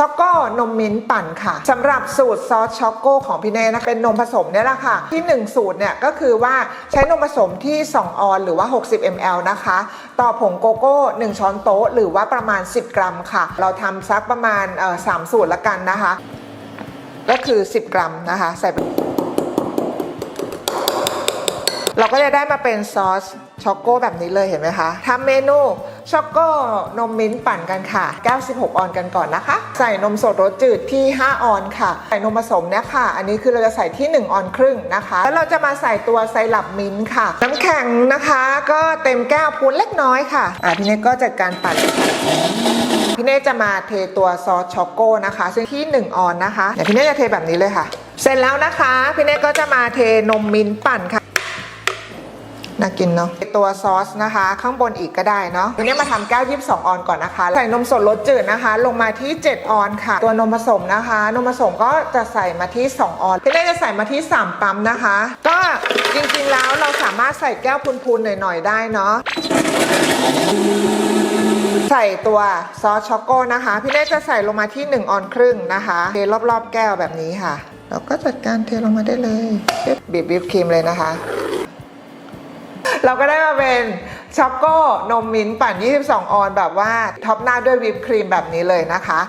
ช็อกโก้นมมิ้นท์ปั่นค่ะสำหรับสูตรซอสช็อกโก้ของพี่เน่นะเป็นนมผสมเนี่ยแหละค่ะ ที่ 1 สูตรเนี่ยก็คือว่าใช้นมผสมที่ 2 ออนหรือว่า 60 ml นะคะ ต่อผงโกโก้ 1 ช้อนโต๊ะ หรือว่าประมาณ 10 กรัมค่ะ เราทำสักประมาณสามสูตรละกันนะคะ ก็คือ 10 กรัมนะคะ ใส่ไปเราก็จะได้มาเป็นซอสช็อกโก้แบบนี้เลยเห็นไหมคะทำเมนู ช็อกโก้นมมิ้นท์ปั่นกันค่ะ 96 ออนกันก่อนนะคะ ใส่นมสดรสจืดที่ 5 ออนค่ะ ใส่นมผสมเนี่ยค่ะ อันนี้คือเราจะใส่ที่ 1 ออนครึ่งนะคะ แล้วเราจะมาใส่ตัวไซรัปมิ้นท์ค่ะ น้ำแข็งนะคะ ก็เต็มแก้วพูนเล็กน้อยค่ะ อะพี่เนทก็จัดการปั่นพี่เนทจะมาเทตัวซอสช็อกโก้นะคะซึ่งที่ 1 ออนนะคะเดี๋ยวพี่เนทจะเทแบบนี้เลยค่ะ เสร็จแล้วนะคะ พี่เนทก็จะมาเทนมมิ้นท์ปั่นค่ะ น่ากินเนาะตัวซอสนะคะ ข้างบนอีกก็ได้เนาะทีนี้มาทำแก้ว22ออนก่อนนะคะ ใส่นมสดรสจืดนะคะ ลงมาที่ 7 ออนค่ะ ตัวนมผสมนะคะ นมผสมก็จะใส่มาที่ 2 ออนพี่เน่จะใส่มาที่ 3 ปั๊มนะคะ ก็จริงๆแล้วเราสามารถใส่แก้วพูนๆหน่อยๆได้เนาะใส่ตัวซอสช็อกโก้นะคะ พี่เน่จะใส่ลงมาที่ 1 ออนครึ่งนะคะเทรอบๆแก้วแบบนี้ค่ะ เราก็จัดการเทลงมาได้เลยบีบวิปครีมเลยนะคะ เราก็ได้มาเป็นช็อกโก้นมมิ้นปั่น 22 ออนแบบว่าท็อปหน้าด้วยวิปครีมแบบนี้เลยนะคะ